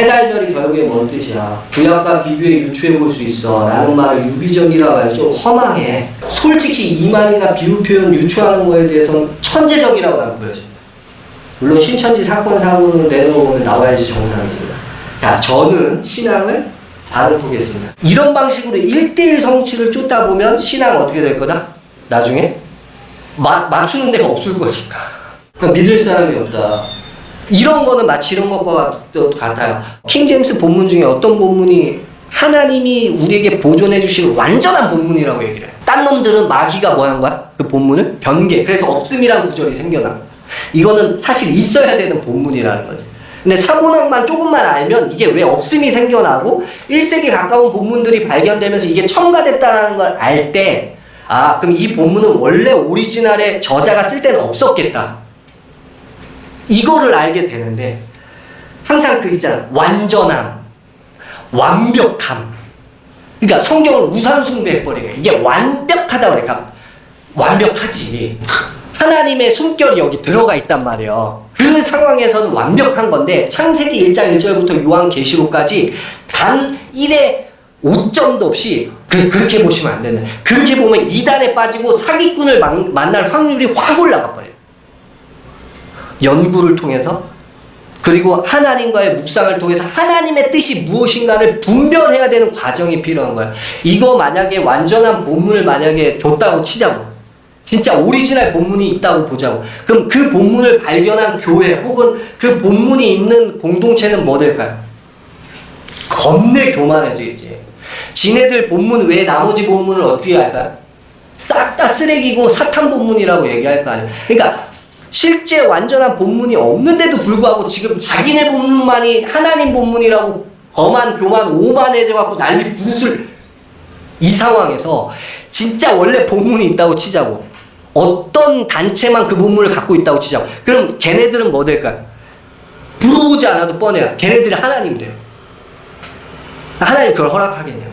해달별이 결국에 뭔 뜻이야? 구약과 비교해 유추해 볼 수 있어. 라는 말을 유비적이라고 해서 좀 험하게. 솔직히 이만이나 비유 표현 유추하는 거에 대해서는 천재적이라고 나는 보여집니다. 물론 신천지 사건 사고는 내놓으면 나와야지 정상이지만. 자, 저는 신앙을 반을 보겠습니다. 이런 방식으로 1대1 성취를 쫓다 보면 신앙은 어떻게 될 거다? 나중에? 마, 맞추는 데가 없을 거니까. 그러니까 믿을 사람이 없다. 이런 거는 마치 이런 것과 같- 같아요. 킹 제임스 본문 중에 어떤 본문이 하나님이 우리에게 보존해 주신 완전한 본문이라고 얘기를 해요. 딴 놈들은 마귀가 뭐 한 거야? 그 본문을? 변개. 그래서 없음이라는 구절이 생겨나. 이거는 사실 있어야 되는 본문이라는 거지. 근데 사본학만 조금만 알면 이게 왜 없음이 생겨나고 1세기 가까운 본문들이 발견되면서 이게 첨가됐다는 걸 알 때, 아, 그럼 이 본문은 원래 오리지널의 저자가 쓸 때는 없었겠다. 이거를 알게 되는데 항상 그 있잖아. 완전함 완벽함. 그러니까 성경을 우상숭배해버리게 이게 완벽하다 그러니까 완벽하지. 하나님의 숨결이 여기 들어가 있단 말이에요. 그 상황에서는 완벽한 건데 창세기 1장 1절부터 요한계시록까지 단 1의 오점도 없이 그, 그렇게 보시면 안 된다. 그렇게 보면 이단에 빠지고 사기꾼을 만- 만날 확률이 확 올라가 버려요 연구를 통해서 그리고 하나님과의 묵상을 통해서 하나님의 뜻이 무엇인가를 분별해야 되는 과정이 필요한 거야. 이거 만약에 완전한 본문을 만약에 줬다고 치자고. 진짜 오리지널 본문이 있다고 보자고. 그럼 그 본문을 발견한 교회 혹은 그 본문이 있는 공동체는 뭐 될까요? 겁내 교만해지겠지. 지네들 본문 외에 나머지 본문을 어떻게 할까요? 싹 다 쓰레기고 사탄 본문이라고 얘기할 거 아니에요. 그러니까 실제 완전한 본문이 없는데도 불구하고 지금 자기네 본문만이 하나님 본문이라고 거만 교만 오만해져 갖고 난리 분술 이 상황에서 진짜 원래 본문이 있다고 치자고 어떤 단체만 그 본문을 갖고 있다고 치자고 그럼 걔네들은 뭐 될까요? 부르지 않아도 뻔해요. 걔네들이 하나님 돼요. 하나님 그걸 허락하겠네요.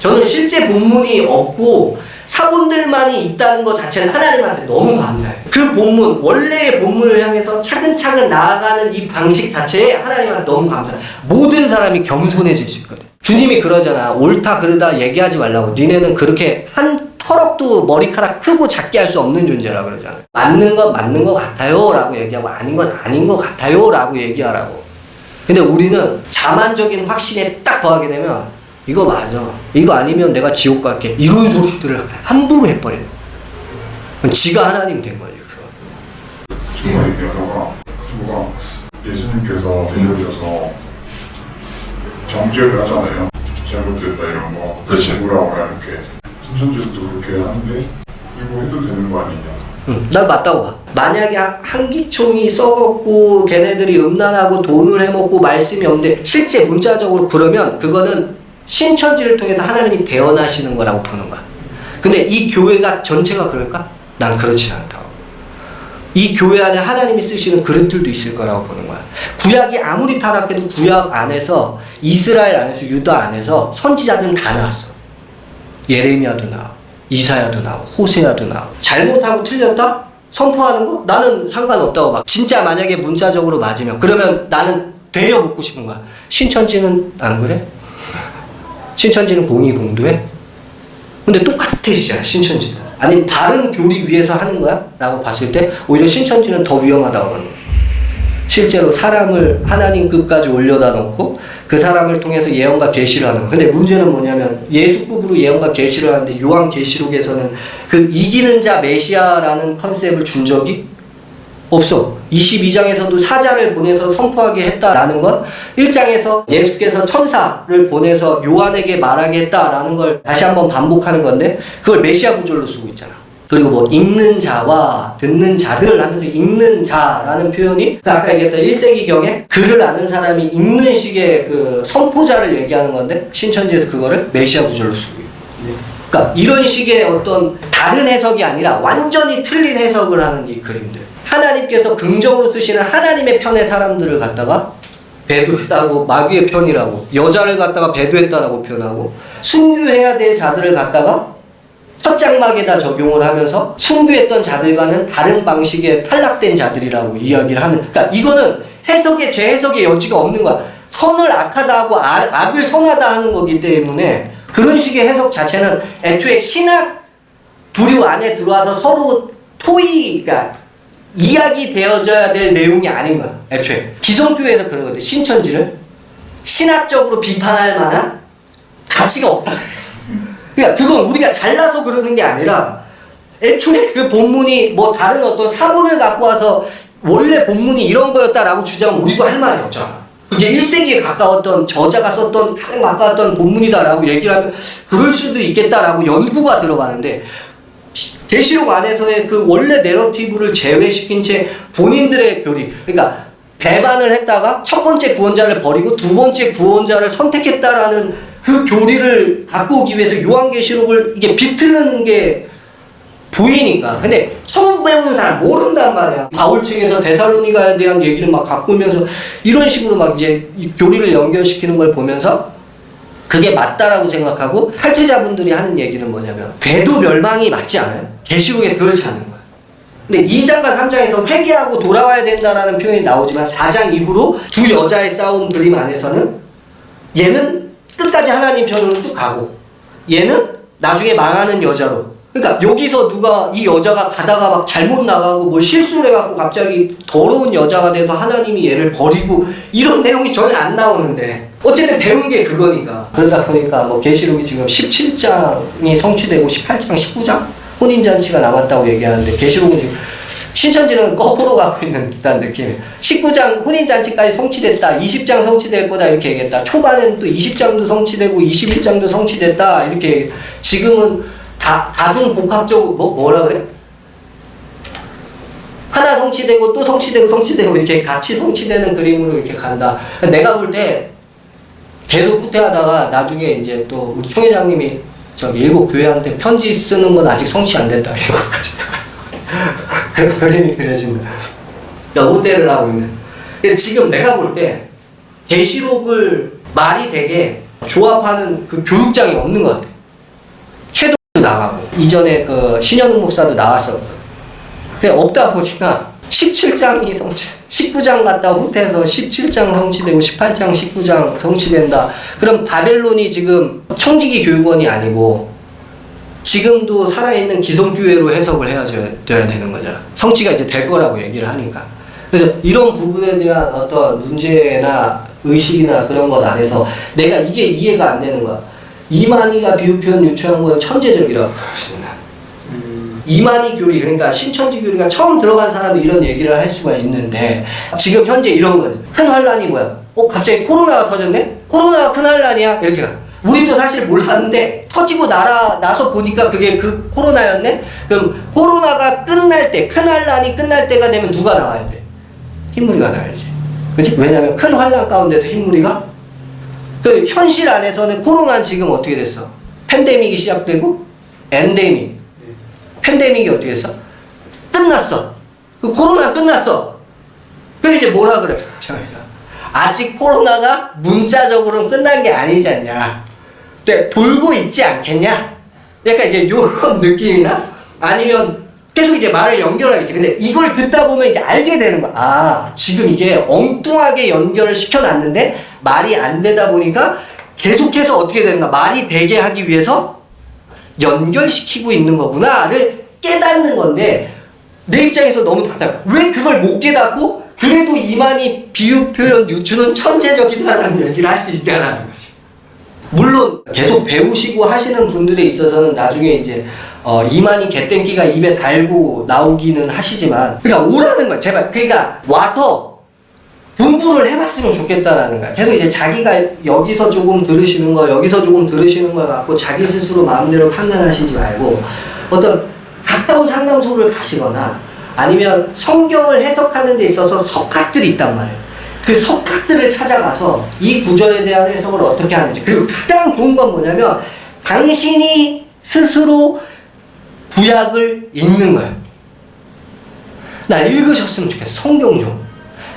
저는 실제 본문이 없고 사본들만이 있다는 것 자체는 하나님한테 너무 감사해요. 그 본문, 원래의 본문을 향해서 차근차근 나아가는 이 방식 자체에 하나님한테 너무 감사해요. 모든 사람이 겸손해질 수 있거든. 주님이 그러잖아. 옳다, 그르다 얘기하지 말라고. 니네는 그렇게 한 터럭도 머리카락 크고 작게 할 수 없는 존재라 그러잖아. 맞는 건 맞는 것 같아요. 라고 얘기하고 아닌 건 아닌 것 같아요. 라고 얘기하라고. 근데 우리는 자만적인 확신에 딱 더하게 되면 이거 맞아. 이거 아니면 내가 지옥 갈게. 이런 소리들을 함부로 해버려. 지가 하나님 된 거예요. 정말 얘기하다가 누가 예수님께서 들려줘서 정죄를 하잖아요. 잘못됐다 이런 거. 그렇지. 뭐라고 해야 이렇게. 신천지도 그렇게 하는데 이거 해도 되는 거 아니냐. 응, 난 맞다고 봐. 만약에 한- 한기총이 썩었고 걔네들이 음란하고 돈을 해먹고 말씀이 없는데 실제 문자적으로 그러면 그거는 신천지를 통해서 하나님이 대언하시는 거라고 보는 거야. 근데 이 교회가 전체가 그럴까? 난 그렇지 않다고. 이 교회 안에 하나님이 쓰시는 그릇들도 있을 거라고 보는 거야. 구약이 아무리 타락해도 구약 안에서 이스라엘 안에서 유다 안에서 선지자들은 다 나왔어. 예레미야도 나와, 이사야도 나와, 호세야도 나와. 잘못하고 틀렸다? 선포하는 거? 나는 상관없다고 막. 진짜 만약에 문자적으로 맞으면 그러면 나는 되려 묻고 싶은 거야. 신천지는 안 그래? 신천지는 공의공도해? 근데 똑같아지잖아 신천지도. 아니 바른 교리 위에서 하는 거야? 라고 봤을 때 오히려 신천지는 더 위험하다고 그러는 거야. 실제로 사람을 하나님급까지 올려다 놓고 그 사람을 통해서 예언과 계시를 하는. 근데 문제는 뭐냐면 예수급으로 예언과 계시를 하는데 요한 계시록에서는 그 이기는 자 메시아라는 컨셉을 준 적이 없어. 22장에서도 사자를 보내서 선포하게 했다라는 건 1장에서 예수께서 천사를 보내서 요한에게 말하게 했다라는 걸 다시 한번 반복하는 건데 그걸 메시아 구절로 쓰고 있잖아. 그리고 뭐 읽는 자와 듣는 자들 하면서 읽는 자라는 표현이 그 아까 얘기했던 1세기경에 글을 아는 사람이 읽는 식의 그 선포자를 얘기하는 건데 신천지에서 그거를 메시아 구절로 쓰고 있고 그러니까 이런 식의 어떤 다른 해석이 아니라 완전히 틀린 해석을 하는 이 그림들. 하나님께서 긍정으로 쓰시는 하나님의 편의 사람들을 갖다가 배도했다고 마귀의 편이라고 여자를 갖다가 배도했다라고 표현하고 순교해야 될 자들을 갖다가 첫 장막에다 적용을 하면서 순교했던 자들과는 다른 방식의 탈락된 자들이라고 이야기를 하는 그러니까 이거는 해석의 재해석의 여지가 없는 거야. 선을 악하다 하고 악- 악을 선하다 하는 거기 때문에 그런 식의 해석 자체는 애초에 신학 부류 안에 들어와서 서로 토의, 그러니까 이야기 되어져야 될 내용이 아닌 거야. 애초에. 기성교회에서 그런 거든. 신천지를 신학적으로 비판할 만한 가치가 없다. 그러니까 그건 우리가 잘나서 그러는 게 아니라 애초에 그 본문이 뭐 다른 어떤 사본을 갖고 와서 원래 본문이 이런 거였다라고 주장하면 우리도 할 말이 없잖아. 그게 1세기에 가까웠던 저자가 썼던 가장 가까웠던 본문이다라고 얘기를 하면 그럴 수도 있겠다라고 연구가 들어가는데 계시록 안에서의 그 원래 내러티브를 제외시킨 채 본인들의 교리 그러니까 배반을 했다가 첫 번째 구원자를 버리고 두 번째 구원자를 선택했다라는 그 교리를 갖고 오기 위해서 요한계시록을 이게 비틀는 게 보이니까. 근데 처음 배우는 사람 모른단 말이야. 바울 측에서 데살로니가에 대한 얘기를 막 오면서 이런 식으로 막 이제 이 교리를 연결시키는 걸 보면서 그게 맞다라고 생각하고 탈퇴자분들이 하는 얘기는 뭐냐면 배도 멸망이 맞지 않아요? 계시록에 그렇지 않은 거야. 근데 2장과 3장에서 회개하고 돌아와야 된다라는 표현이 나오지만 4장 이후로 두 여자의 싸움 그림 안에서는 얘는 끝까지 하나님 편으로 쭉 가고 얘는 나중에 망하는 여자로 그러니까 여기서 누가 이 여자가 가다가 막 잘못 나가고 뭘 실수를 해갖고 갑자기 더러운 여자가 돼서 하나님이 얘를 버리고 이런 내용이 전혀 안 나오는데 어쨌든 배운 게 그거니까 그러다 보니까 뭐 계시록이 지금 17장이 성취되고 18장 19장 혼인 잔치가 남았다고 얘기하는데 계시록은 지금 신천지는 거꾸로 가고 있는 듯한 느낌이에요. 19장 혼인 잔치까지 성취됐다. 20장 성취될 거다. 이렇게 얘기했다. 초반에는 또 20장도 성취되고 21장도 성취됐다. 이렇게 지금은 다, 다중 복합적으로 뭐, 뭐라 그래? 하나 성취되고 또 성취되고 성취되고 이렇게 같이 성취되는 그림으로 이렇게 간다. 내가 볼때 계속 후퇴하다가 나중에 이제 또 우리 총회장님이 저기 일곱 교회한테 편지 쓰는 건 아직 성취 안 됐다. 이거까지 그 그림이 그려진다. 그러니까 우대를 하고 있는. 지금 내가 볼 때 계시록을 말이 되게 조합하는 그 교육장이 없는 것 같아. 최도도 나가고 이전에 그 신현웅 목사도 나왔었고. 근데 없다 보니까 17장이 성취, 19장 갔다 후퇴해서 17장 성취되고 18장, 19장 성취된다. 그럼 바벨론이 지금 청지기 교육원이 아니고 지금도 살아있는 기성교회로 해석을 해야져야 돼야 되는 거잖아. 성취가 이제 될 거라고 얘기를 하니까. 그래서 이런 부분에 대한 어떤 문제나 의식이나 그런 것 안에서 내가 이게 이해가 안 되는 거야. 이만희가 비유표현 유추한 건 천재적이라고. 이만희 교리 그러니까 신천지 교리가 처음 들어간 사람이 이런 얘기를 할 수가 있는데 지금 현재 이런 거지. 큰 환란이 뭐야? 어 갑자기 코로나가 터졌네? 코로나가 큰 환란이야? 이렇게 가. 우리도 사실 몰랐는데 터지고 나라 나서 보니까 그게 그 코로나였네. 그럼 코로나가 끝날 때 큰 환란이 끝날 때가 되면 누가 나와야 돼? 흰무리가 나야지. 그렇지? 왜냐하면 큰 환란 가운데서 흰무리가 그 현실 안에서는 코로나 지금 어떻게 됐어? 팬데믹이 시작되고 엔데믹. 팬데믹이 어떻게 됐어? 끝났어. 그 코로나 끝났어. 그래 이제 뭐라 그래? 저희가 아직 코로나가 문자적으로는 끝난 게 아니지 않냐. 근데 돌고 있지 않겠냐? 약간 이제 요런 느낌이나 아니면 계속 이제 말을 연결하겠지. 근데 이걸 듣다 보면 이제 알게 되는 거야. 아, 지금 이게 엉뚱하게 연결을 시켜놨는데 말이 안 되다 보니까 계속해서 어떻게 되는가. 말이 되게 하기 위해서 연결시키고 있는 거구나를 깨닫는 건데 내 입장에서 너무 답답해. 왜 그걸 못 깨닫고 그래도 이만희 비유 표현 유추는 천재적이다라는 얘기를 할 수 있다라는 거지. 물론 계속 배우시고 하시는 분들에 있어서는 나중에 이제 어, 이만희 개땡기가 입에 달고 나오기는 하시지만 그러니까 오라는 거야 제발 그러니까 와서 공부를 해봤으면 좋겠다라는 거야 계속 이제 자기가 여기서 조금 들으시는 거 여기서 조금 들으시는 거 갖고 자기 스스로 마음대로 판단하시지 말고 어떤 가까운 상담소를 가시거나 아니면 성경을 해석하는 데 있어서 석학들이 있단 말이에요 그 석학들을 찾아가서 이 구절에 대한 해석을 어떻게 하는지 그리고 가장 좋은 건 뭐냐면 당신이 스스로 구약을 읽는 거예요. 나 읽으셨으면 좋겠어. 성경 좀.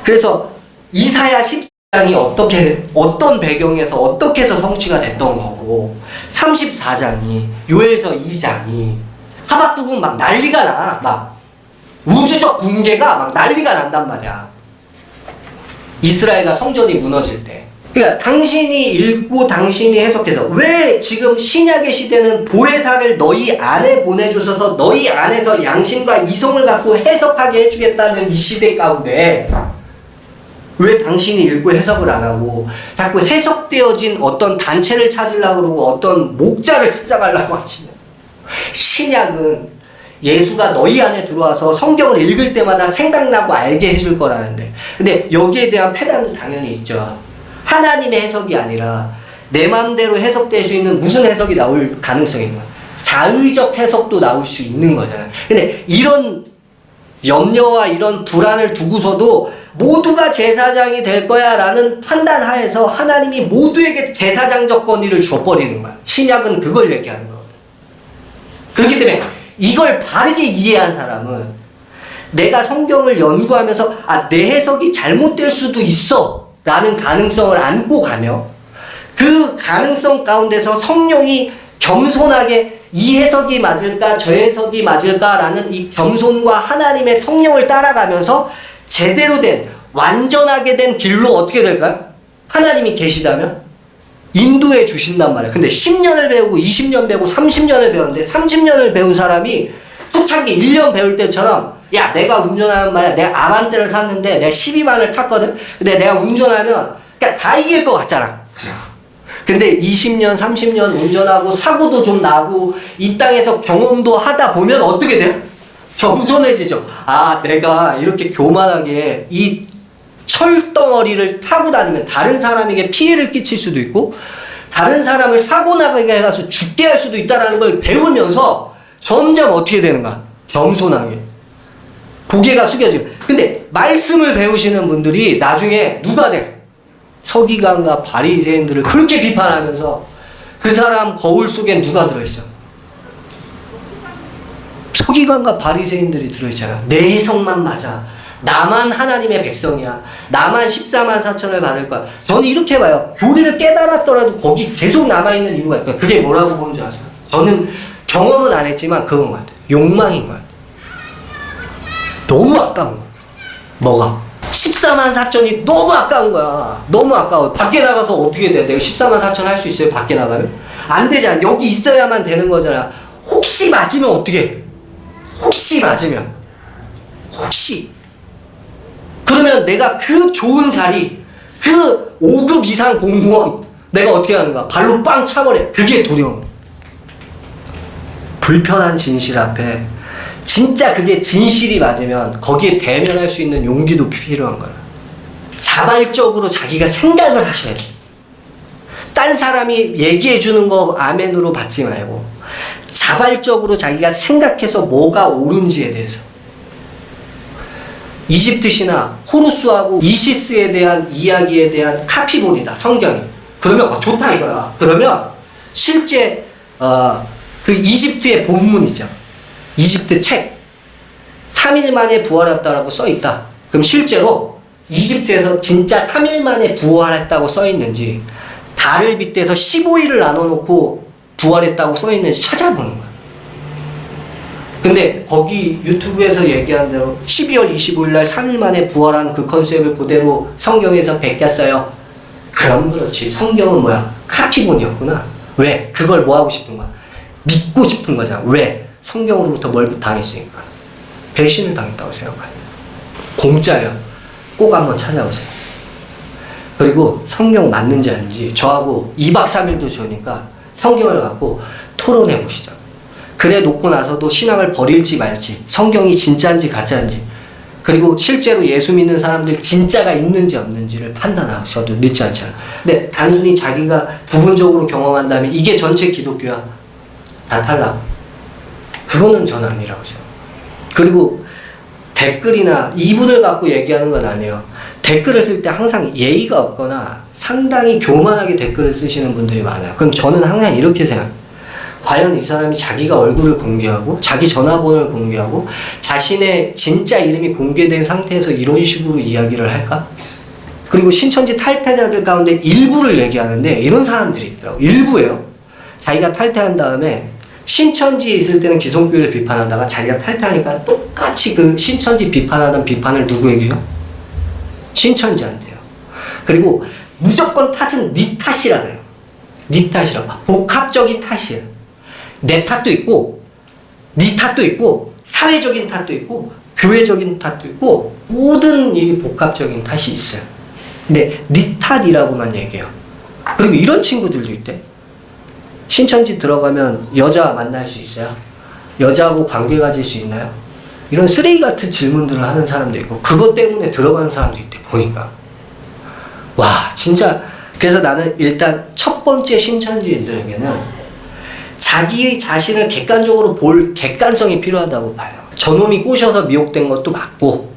그래서 이사야 14장이 어떻게 어떤 배경에서 어떻게 해서 성취가 됐던 거고 34장이 요엘서 2장이 하박국은 막 난리가 나. 막 우주적 붕괴가 막 난리가 난단 말이야. 이스라엘과 성전이 무너질 때. 그러니까 당신이 읽고 당신이 해석해서 왜 지금 신약의 시대는 보혜사를 너희 안에 보내주셔서 너희 안에서 양심과 이성을 갖고 해석하게 해주겠다는 이 시대 가운데 왜 당신이 읽고 해석을 안 하고 자꾸 해석되어진 어떤 단체를 찾으려고 그러고 어떤 목자를 찾아가려고 하시냐 신약은 예수가 너희 안에 들어와서 성경을 읽을 때마다 생각나고 알게 해줄 거라는데 근데 여기에 대한 패단도 당연히 있죠 하나님의 해석이 아니라 내 마음대로 해석될 수 있는 무슨 해석이 나올 가능성이 있는 거야 자의적 해석도 나올 수 있는 거잖아요 근데 이런 염려와 이런 불안을 두고서도 모두가 제사장이 될 거야 라는 판단 하에서 하나님이 모두에게 제사장적 권위를 줘버리는 거야. 신약은 그걸 얘기하는 거거든. 그렇기 때문에 이걸 바르게 이해한 사람은 내가 성경을 연구하면서 아, 내 해석이 잘못될 수도 있어 라는 가능성을 안고 가며 그 가능성 가운데서 성령이 겸손하게 이 해석이 맞을까 저 해석이 맞을까라는 이 겸손과 하나님의 성령을 따라가면서 제대로 된 완전하게 된 길로 어떻게 될까요? 하나님이 계시다면 인도해 주신단 말이에요. 근데 10년을 배우고 20년 배우고 30년을 배웠는데 30년을 배운 사람이 초창기 1년 배울 때처럼 야 내가 운전하는 말이야 내가 아반떼를 샀는데 내가 12만을 탔거든 근데 내가 운전하면 그러니까 다 이길 것 같잖아 근데 20년 30년 운전하고 사고도 좀 나고 이 땅에서 경험도 하다 보면 어떻게 돼요? 겸손해지죠 아 내가 이렇게 교만하게 이 철덩어리를 타고 다니면 다른 사람에게 피해를 끼칠 수도 있고 다른 사람을 사고 나게 해가서 죽게 할 수도 있다라는 걸 배우면서 점점 어떻게 되는가? 겸손하게. 고개가 숙여지고. 근데 말씀을 배우시는 분들이 나중에 누가 돼? 서기관과 바리새인들을 그렇게 비판하면서 그 사람 거울 속에 누가 들어있어? 서기관과 바리새인들이 들어있잖아. 내 해석만 맞아 나만 하나님의 백성이야. 나만 14만 4천을 받을 거야. 저는 이렇게 봐요. 교리를 깨달았더라도 거기 계속 남아있는 이유가 있어요. 그게 뭐라고 보는지 아세요? 저는 경험은 안 했지만 그건 것 같아요. 욕망인 것 같아요. 너무 아까운 거야. 뭐가? 14만 4천이 너무 아까운 거야. 너무 아까워. 밖에 나가서 어떻게 돼? 내가 14만 4천 할 수 있어요? 밖에 나가면? 안 되잖아. 여기 있어야만 되는 거잖아. 혹시 맞으면 어떻게 해? 혹시 맞으면. 혹시. 그러면 내가 그 좋은 자리, 그 5급 이상 공무원, 내가 어떻게 하는가? 발로 빵 차버려. 그게 거야. 불편한 진실 앞에 진짜 그게 진실이 맞으면 거기에 대면할 수 있는 용기도 필요한 거야. 자발적으로 자기가 생각을 하셔야 돼. 딴 사람이 얘기해 주는 거 아멘으로 받지 말고 자발적으로 자기가 생각해서 뭐가 옳은지에 대해서 이집트 신화 호루스하고 이시스에 대한 이야기에 대한 카피본이다 성경이. 그러면 어, 좋다 이거야. 그러면 실제 어, 그 이집트의 본문 있죠. 이집트 책. 3일 만에 부활했다라고 써 있다. 그럼 실제로 이집트에서 진짜 3일 만에 부활했다고 써 있는지 달을 빗대서 15일을 나눠 놓고 부활했다고 써 있는지 찾아보는 거야 근데 거기 유튜브에서 얘기한 대로 12월 25일 날 3일 만에 부활한 그 컨셉을 그대로 성경에서 베꼈어요. 그럼 그렇지. 성경은 뭐야? 카피본이었구나. 왜? 그걸 뭐 하고 싶은 거야? 믿고 싶은 거잖아. 왜? 성경으로부터 뭘 당했으니까. 배신을 당했다고 생각해요. 공짜예요. 꼭 한번 찾아오세요. 그리고 성경 맞는지 아닌지 저하고 2박 3일도 좋으니까 성경을 갖고 토론해 보시죠. 그래 놓고 나서도 신앙을 버릴지 말지, 성경이 진짜인지 가짜인지, 그리고 실제로 예수 믿는 사람들 진짜가 있는지 없는지를 판단하셔도 늦지 않잖아. 근데 단순히 자기가 부분적으로 경험한다면 이게 전체 기독교야. 다 탈락. 그거는 저는 아니라고 생각해요. 그리고 댓글이나 이분을 갖고 얘기하는 건 아니에요. 댓글을 쓸 때 항상 예의가 없거나 상당히 교만하게 댓글을 쓰시는 분들이 많아요. 그럼 저는 항상 이렇게 생각해요. 과연 이 사람이 자기가 얼굴을 공개하고 자기 전화번호를 공개하고 자신의 진짜 이름이 공개된 상태에서 이런 식으로 이야기를 할까? 그리고 신천지 탈퇴자들 가운데 일부를 얘기하는데 이런 사람들이 있더라고. 일부예요. 자기가 탈퇴한 다음에 신천지에 있을 때는 기성교회를 비판하다가 자기가 탈퇴하니까 똑같이 그 신천지 비판하던 비판을 누구에게요? 신천지한테요. 그리고 무조건 탓은 네 탓이라 그래요. 네 탓이라고. 복합적인 탓이에요. 내 탓도 있고, 네 탓도 있고, 사회적인 탓도 있고, 교회적인 탓도 있고, 모든 이 복합적인 탓이 있어요. 근데 네 탓이라고만 얘기해요. 그리고 이런 친구들도 있대. 신천지 들어가면 여자 만날 수 있어요? 여자하고 관계 가질 수 있나요? 이런 쓰레기 같은 질문들을 하는 사람도 있고, 그것 때문에 들어가는 사람도 있대, 보니까. 와, 진짜. 그래서 나는 일단 첫 번째 신천지인들에게는 자기 자신을 객관적으로 볼 객관성이 필요하다고 봐요. 저놈이 꼬셔서 미혹된 것도 맞고,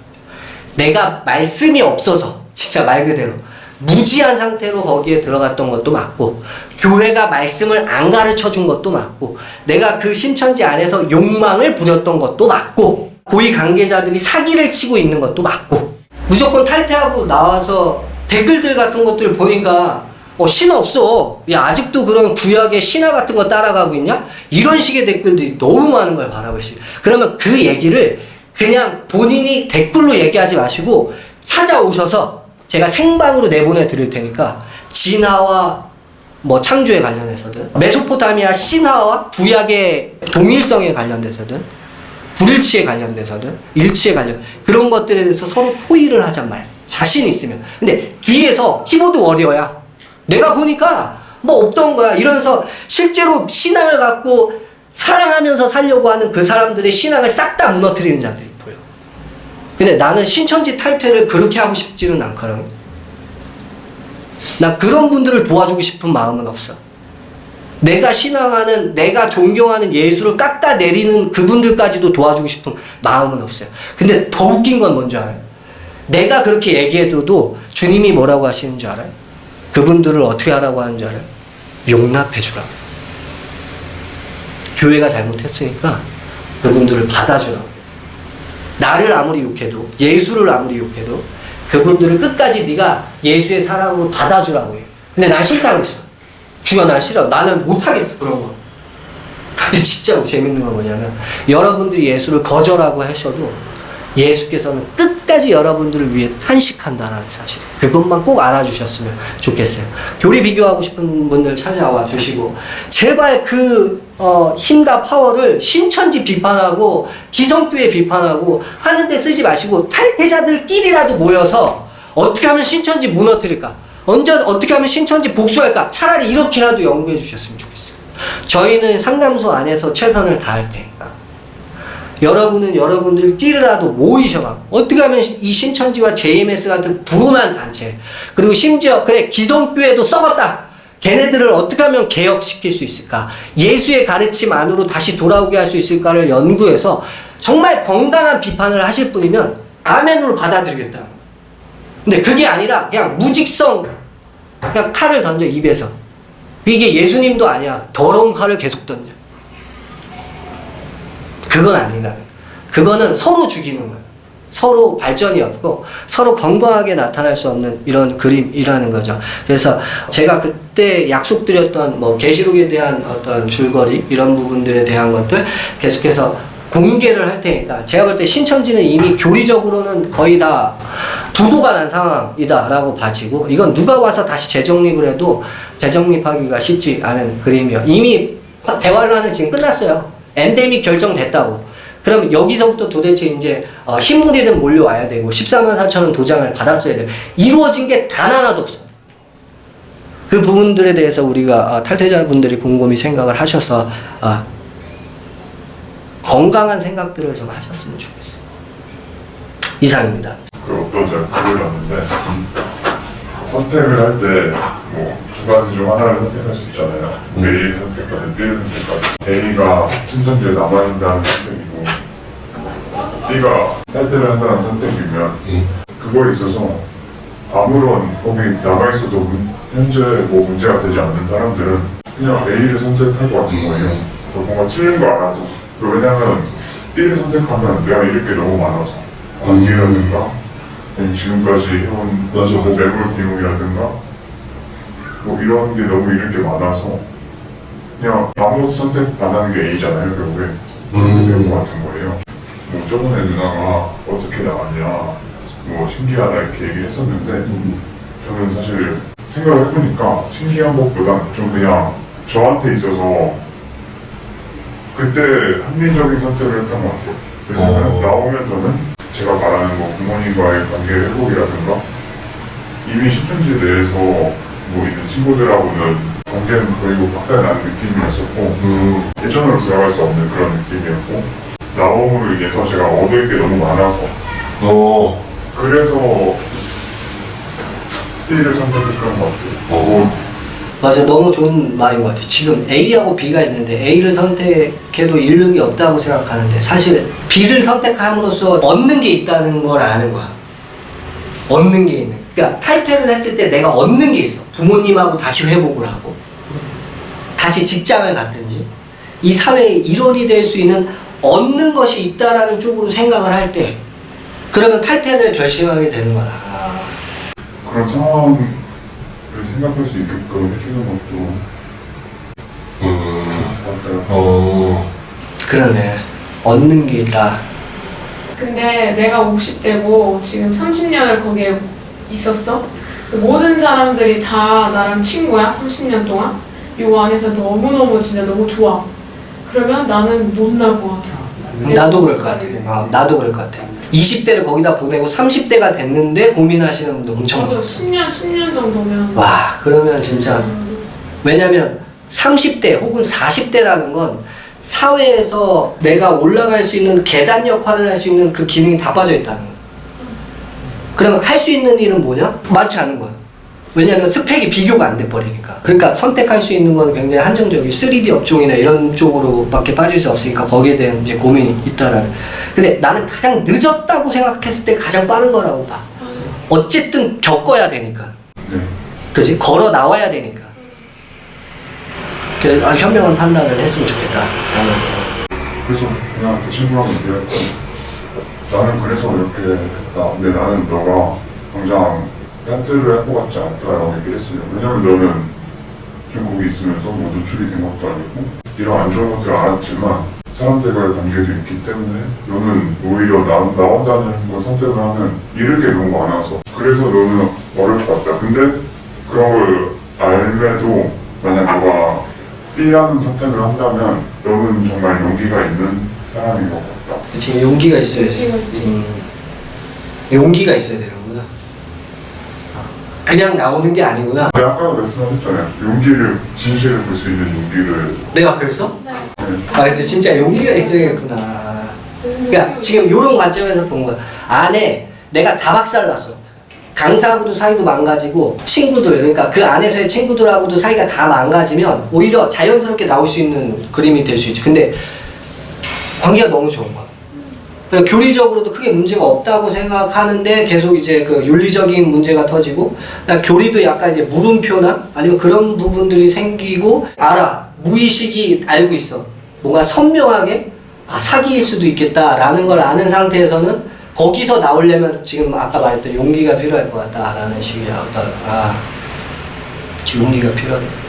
내가 말씀이 없어서, 진짜 말 그대로, 무지한 상태로 거기에 들어갔던 것도 맞고, 교회가 말씀을 안 가르쳐 준 것도 맞고, 내가 그 신천지 안에서 욕망을 부렸던 것도 맞고, 고위 관계자들이 사기를 치고 있는 것도 맞고, 무조건 탈퇴하고 나와서 댓글들 같은 것들 보니까 어, 신 없어. 야, 아직도 그런 구약의 신화 같은 거 따라가고 있냐? 이런 식의 댓글들이 너무 많은 걸 있어요. 그러면 그 얘기를 그냥 본인이 댓글로 얘기하지 마시고 찾아오셔서 제가 생방으로 내보내 드릴 테니까 진화와 뭐 창조에 관련해서든 메소포타미아 신화와 구약의 동일성에 관련돼서든 불일치에 관련돼서든 일치에 관련 그런 것들에 대해서 서로 토의를 하잔 말 자신 있으면 근데 뒤에서 키보드 워리어야 내가 보니까 뭐 없던 거야 이러면서 실제로 신앙을 갖고 사랑하면서 살려고 하는 그 사람들의 신앙을 싹 다 무너뜨리는 자들이 보여 근데 나는 신천지 탈퇴를 그렇게 하고 싶지는 않거든 나 그런 분들을 도와주고 싶은 마음은 없어 내가 신앙하는, 내가 존경하는 예수를 깎아 내리는 그분들까지도 도와주고 싶은 마음은 없어요. 근데 더 웃긴 건 뭔지 알아요? 내가 그렇게 얘기해줘도 주님이 뭐라고 하시는 줄 알아요? 그분들을 어떻게 하라고 하는 줄 알아요? 용납해 주라고. 교회가 잘못했으니까 그분들을 받아주라고. 나를 아무리 욕해도, 예수를 아무리 욕해도 그분들을 끝까지 네가 예수의 사랑으로 받아주라고 해요. 근데 난 싫다고 했어. 주여 난 싫어. 나는 못하겠어 그런 거. 근데 진짜 재밌는 건 뭐냐면 여러분들이 예수를 거절하고 하셔도 예수께서는 끝 까지 여러분들을 위해 탄식한다라는 사실. 그것만 꼭 알아주셨으면 좋겠어요. 교리 비교하고 싶은 분들 찾아와 주시고 제발 그 어, 힘과 파워를 신천지 비판하고 기성교회 비판하고 하는데 쓰지 마시고 탈퇴자들끼리라도 모여서 어떻게 하면 신천지 무너뜨릴까? 언제 어떻게 하면 신천지 복수할까? 차라리 이렇게라도 연구해 주셨으면 좋겠어요. 저희는 상담소 안에서 최선을 다할 테니까. 여러분은 여러분들끼리라도 모이셔가 어떻게 하면 이 신천지와 JMS 같은 불운한 단체 그리고 심지어 그래 기성교회도 썩었다. 걔네들을 어떻게 하면 개혁시킬 수 있을까? 예수의 가르침 안으로 다시 돌아오게 할 수 있을까를 연구해서 정말 건강한 비판을 하실 분이면 아멘으로 받아들이겠다. 근데 그게 아니라 그냥 무직성 그냥 칼을 던져 입에서 이게 예수님도 아니야 더러운 칼을 계속 던져 그건 아니다 그거는 서로 죽이는 거야 서로 발전이 없고 서로 건강하게 나타날 수 없는 이런 그림이라는 거죠 그래서 제가 그때 약속드렸던 뭐 계시록에 대한 어떤 줄거리 이런 부분들에 대한 것들 계속해서 공개를 할 테니까 제가 볼 때 신천지는 이미 교리적으로는 거의 다 두도가 난 상황이다라고 봐지고 이건 누가 와서 다시 재정립을 해도 재정립하기가 쉽지 않은 그림이요. 이미 대환란은 지금 끝났어요. 엔데믹 결정됐다고. 그럼 여기서부터 도대체 이제 어, 흰무리는 몰려와야 되고 14만 4천 원 도장을 받았어야 돼요. 이루어진 게 단 하나도 없어. 그 부분들에 대해서 우리가 어, 탈퇴자분들이 곰곰이 생각을 하셔서 어, 건강한 생각들을 좀 하셨으면 좋겠어요. 이상입니다. 그 어떤 제가 글을 봤는데 선택을 할 때 뭐 두 가지 중 하나를 선택할 수 있잖아요. A 선택까지, B 선택까지. A가 신천지에 남아있다는 선택이고 B가 탈퇴를 한다는 선택이면 그거에 있어서 아무런 거기 남아있어도 문- 현재 뭐 문제가 되지 않는 사람들은 그냥 A를 선택할 것 같은 거예요. 그 뭔가 틀린 거 알아도 왜냐면 B를 선택하면 내가 잃을 게 너무 많아서. 관계라든가 아니면 지금까지 해온 맞아, 뭐 맞아. 매몰 비용이라든가 뭐 이런 게 너무 잃을 게 많아서 그냥 아무 선택 안 하는 게 A잖아요 결국에 그렇게 된것 같은 거예요 뭐 저번에 누나가 어떻게 나왔냐 뭐 신기하다 이렇게 얘기했었는데 저는 사실 생각을 해보니까 신기한 것보다 좀 그냥 저한테 있어서 그때 합리적인 선택을 했던 것 같아요. 왜냐면 어. 나오면 저는 제가 말하는 뭐 부모님과의 관계 회복이라든가 이미 신천지 내에서 뭐 있는 친구들하고는 관계는 거의 뭐 박살 나는 느낌이었었고 음. 예전으로 돌아갈 수 없는 그런 느낌이었고 나옴으로 인해서 제가 얻을 게 너무 많아서 어. 그래서 B를 선택했던 것 같아요. 어. 맞아 너무 좋은 말인 것 같아 지금 A하고 B가 있는데 A를 선택해도 잃는 게 없다고 생각하는데 사실 B를 선택함으로써 얻는 게 있다는 걸 아는 거야. 얻는 게 있는. 그러니까 탈퇴를 했을 때 내가 얻는 게 있어. 부모님하고 다시 회복을 하고. 다시 직장을 갔든지. 이 사회의 일원이 될 수 있는 얻는 것이 있다라는 쪽으로 생각을 할 때 그러면 탈퇴를 결심하게 되는 거야. 아, 그런 상황 을 생각할 수 있게끔 해주는 것도 음. 같아요. 어. 그러네 얻는 게 있다 근데 내가 50대고 지금 30년을 거기에 있었어. 모든 사람들이 다 나랑 친구야, 30년 동안. 요 안에서 너무너무 진짜 너무 좋아. 그러면 나는 못 날 것 같아. 나도 그럴 것 같아. 아, 나도 그럴 것 같아. 20대를 거기다 보내고 30대가 됐는데 고민하시는 분도 엄청 저도 많아. 10년, 10년 정도면. 와, 그러면 진짜 왜냐면 30대 혹은 40대라는 건 사회에서 내가 올라갈 수 있는 계단 역할을 할 수 있는 그 기능이 다 빠져 있다는 거야. 그럼 할 수 있는 일은 뭐냐? 많지 않은 거야. 왜냐면 스펙이 비교가 안 돼 버리니까. 그러니까 선택할 수 있는 건 굉장히 한정적이 3D 업종이나 이런 쪽으로밖에 빠질 수 없으니까 거기에 대한 이제 고민이 있다라는. 근데 나는 가장 늦었다고 생각했을 때 가장 빠른 거라고 봐. 어쨌든 겪어야 되니까. 네. 그지? 걸어 나와야 되니까. 그래, 아, 현명한 판단을 했으면 좋겠다. 나는. 그래서 그냥 그 친구랑 얘기했고 나는 그래서 이렇게 했다. 근데 나는 너가 당장 딴뜨를 할 것 같지 않다라고 얘기했어요. 왜냐면 너는 거기 있으면서 뭐 노출이 된 것도 아니고 이런 안 좋은 것들을 알았지만 사람들과의 관계도 있기 때문에 너는 오히려 나, 나 혼자는 걸 선택을 하면 잃을 게 너무 많아서 그래서 너는 어려울 것 같다. 근데 그런 걸 알매도 만약 너가 B라는 선택을 한다면 너는 정말 용기가 있는 사람인 것 같다. 그치, 용기가 있어야지. 음, 용기가 있어야. 아, 그냥 나오는 게 아니구나. 내가 아까 말씀하셨잖아요. 용기를, 진실을 볼 수 있는 용기를. 내가 그랬어? 네. 아, 근데 진짜 용기가 있어야겠구나. 그러니까 지금 이런 관점에서 본 거야. 안에 내가 다 박살났어. 강사하고도 사이도 망가지고 친구들 그러니까 그 안에서의 친구들하고도 사이가 다 망가지면 오히려 자연스럽게 나올 수 있는 그림이 될 수 있지. 근데 관계가 너무 좋은 거야. 그러니까 교리적으로도 크게 문제가 없다고 생각하는데 계속 이제 그 윤리적인 문제가 터지고 교리도 약간 이제 물음표나 아니면 그런 부분들이 생기고 알아 무의식이 알고 있어. 뭔가 선명하게 아 사기일 수도 있겠다라는 걸 아는 상태에서는 거기서 나오려면 지금 아까 말했던 용기가 필요할 것 같다라는 식이야 어떤 아 용기가 필요하겠다